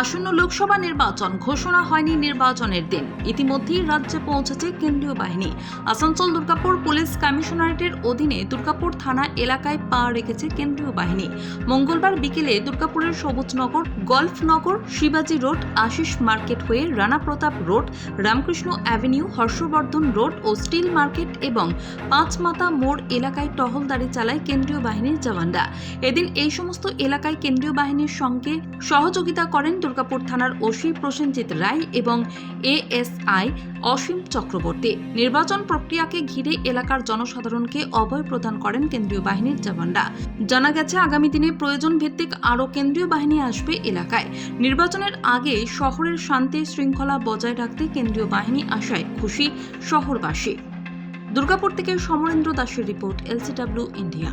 আসন্ন লোকসভা নির্বাচন ঘোষণা হয়নি নির্বাচনের দিন। ইতিমধ্যেই রাজ্যে পৌঁছেছে কেন্দ্রীয় বাহিনী। আসানসোল দুর্গাপুর পুলিশ কমিশনারেটের অধীনে দুর্গাপুর থানা এলাকায় পা রেখেছে কেন্দ্রীয় বাহিনী। মঙ্গলবার বিকেলে দুর্গাপুরের সবুজনগর, গল্ফনগর, শিবাজি রোড, আশিস মার্কেট হয়ে Rana Pratap road, Ramakrishna avenue, Harshavardhan road ও স্টিল মার্কেট এবং পাঁচমাতা মোড় এলাকায় টহলদারি চালায় কেন্দ্রীয় বাহিনীর জওয়ানরা। এদিন এই সমস্ত এলাকায় কেন্দ্রীয় বাহিনীর সঙ্গে সহযোগিতা করেন দুর্গাপুর থানার ওসি প্রসেনজিৎ রায় এবং এএসআই অসীম চক্রবর্তী। নির্বাচন প্রক্রিয়াকে ঘিরে এলাকার জনসাধারণকে অভয় প্রদান করেন কেন্দ্রীয় বাহিনীর জওয়ানরা। জানা গেছে, আগামী দিনে প্রয়োজন ভিত্তিক আরও কেন্দ্রীয় বাহিনী আসবে এলাকায়। নির্বাচনের আগে শহরের শান্তি শৃঙ্খলা বজায় রাখতে কেন্দ্রীয় বাহিনী আসায় খুশি শহরবাসী। দুর্গাপুর থেকে সমরেন্দ্র দাসের রিপোর্ট, এলসিডব্লিউ, ইন্ডিয়া।